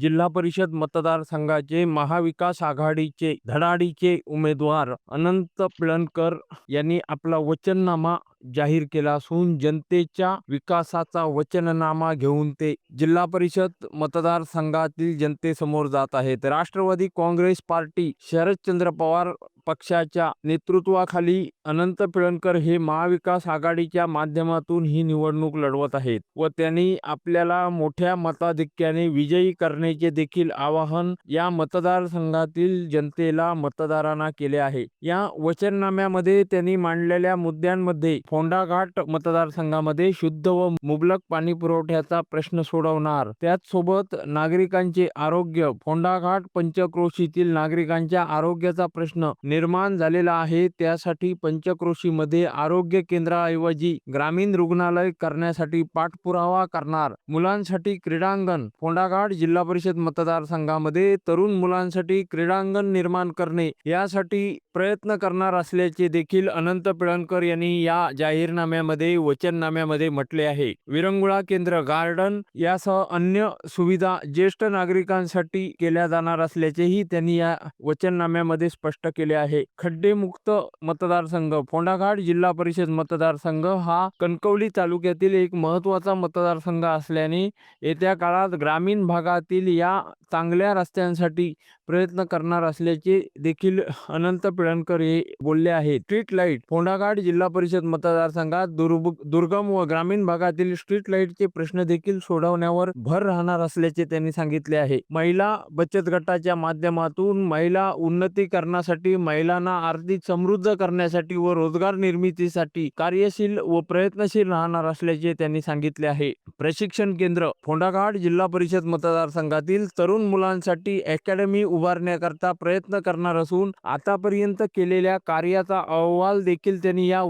जिल्हा परिषद मतदारसंघाचे महाविकास आघाडीचे धडाडीचे उमेदवार अनंत पिळणकर यांनी आपला वचननामा जाहीर केला असून जनतेच्या विकासाचा वचननामा घेऊन ते जिल्हा परिषद मतदारसंघातील जनतेसमोर जात आहेत. राष्ट्रवादी काँग्रेस पार्टी शरदचंद्र पवार पक्षाच्या नेतृत्वाखाली अनंत पिळणकर हे महाविकास आघाडीच्या माध्यमातून ही निवडणूक लढवत आहेत व त्यांनी आपल्याला मोठ्या मताधिक्याने विजयी करण्याचे देखील आवाहन या मतदारसंघातील जनतेला मतदारांना केले आहे. या वचननाम्यामध्ये त्यांनी मांडलेल्या मुद्द्यांमध्ये फोंडाघाट मतदारसंघामध्ये शुद्ध व मुबलक पाणी पुरवठ्याचा प्रश्न सोडवणार. त्याचसोबत नागरिकांचे आरोग्य फोंडाघाट पंचक्रोशीतील नागरिकांच्या आरोग्याचा प्रश्न निर्माण झालेला आहे. त्यासाठी पंचक्रोशीमध्ये आरोग्य केंद्राऐवजी ग्रामीण रुग्णालय करण्यासाठी पाठपुरावा करणार. मुलांसाठी क्रीडांगण फोंडाघाट जिल्हा परिषद मतदारसंघामध्ये तरुण मुलांसाठी क्रीडांगण निर्माण करणे यासाठी प्रयत्न करणार असल्याचे देखील अनंत पिळणकर यांनी या जाहीरनाम्यामध्ये वचननाम्यामध्ये म्हटले आहे. विरंगुळा केंद्र गार्डन यासह अन्य सुविधा ज्येष्ठ नागरिकांसाठी केल्या जाणार असल्याचेही त्यांनी या वचननाम्यामध्ये स्पष्ट केले आहे. खड्डेमुक्त मतदारसंघ फोंडाघाट जिल्हा परिषद मतदारसंघ हा कणकवली तालुक्यातील एक महत्त्वाचा मतदारसंघ असल्याने येत्या काळात ग्रामीण भागातील या चांगल्या रस्त्यांसाठी प्रयत्न करणार असल्याचे देखील अनंत पिळणकर हे बोलले आहेत. स्ट्रीट लाइट फोंडाघाट जिल्हा परिषद मतदारसंघात दुर्ब दुर्गम व ग्रामीण भागातील स्ट्रीट लाईटचे प्रश्न देखील सोडवण्यावर भर राहणार असल्याचे त्यांनी सांगितले आहे. महिला बचत गटाच्या माध्यमातून महिला उन्नतीकरणासाठी महिलांना आर्थिक समृद्ध करण्यासाठी व रोजगार निर्मितीसाठी कार्यशील व प्रयत्नशील राहणार असल्याचे त्यांनी सांगितले आहे. प्रशिक्षण केंद्र फोंडाघाट जिल्हा परिषद मतदारसंघातील तरुण मुलांसाठी अकॅडमी उभारण्याकरता प्रयत्न करणार असून आतापर्यंत केलेल्या कार्याचा अहवाल देखील त्यांनी या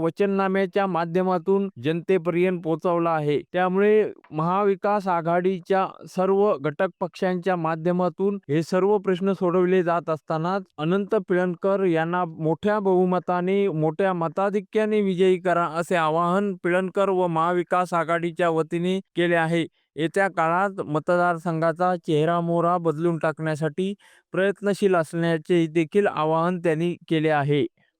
वचननाम्याच्या माध्यमातून जनतेपर्यंत पोहोचवला आहे. त्यामुळे महाविकास आघाडीच्या सर्व घटक पक्षांच्या माध्यमातून हे सर्व प्रश्न सोडवले जात असतानाच अनंत पिळणकर यांना मोठ्या बहुमताने मोठ्या मताधिक्याने विजयी करा असे आवाहन पिळणकर व महाविकास आघाडीच्या वतीने केले आहे. येत्या काळात मतदारसंघाचा चेहरा मोहरा बदलून टाकण्यासाठी प्रयत्नशील असण्याचे देखील आवाहन त्यांनी केले आहे.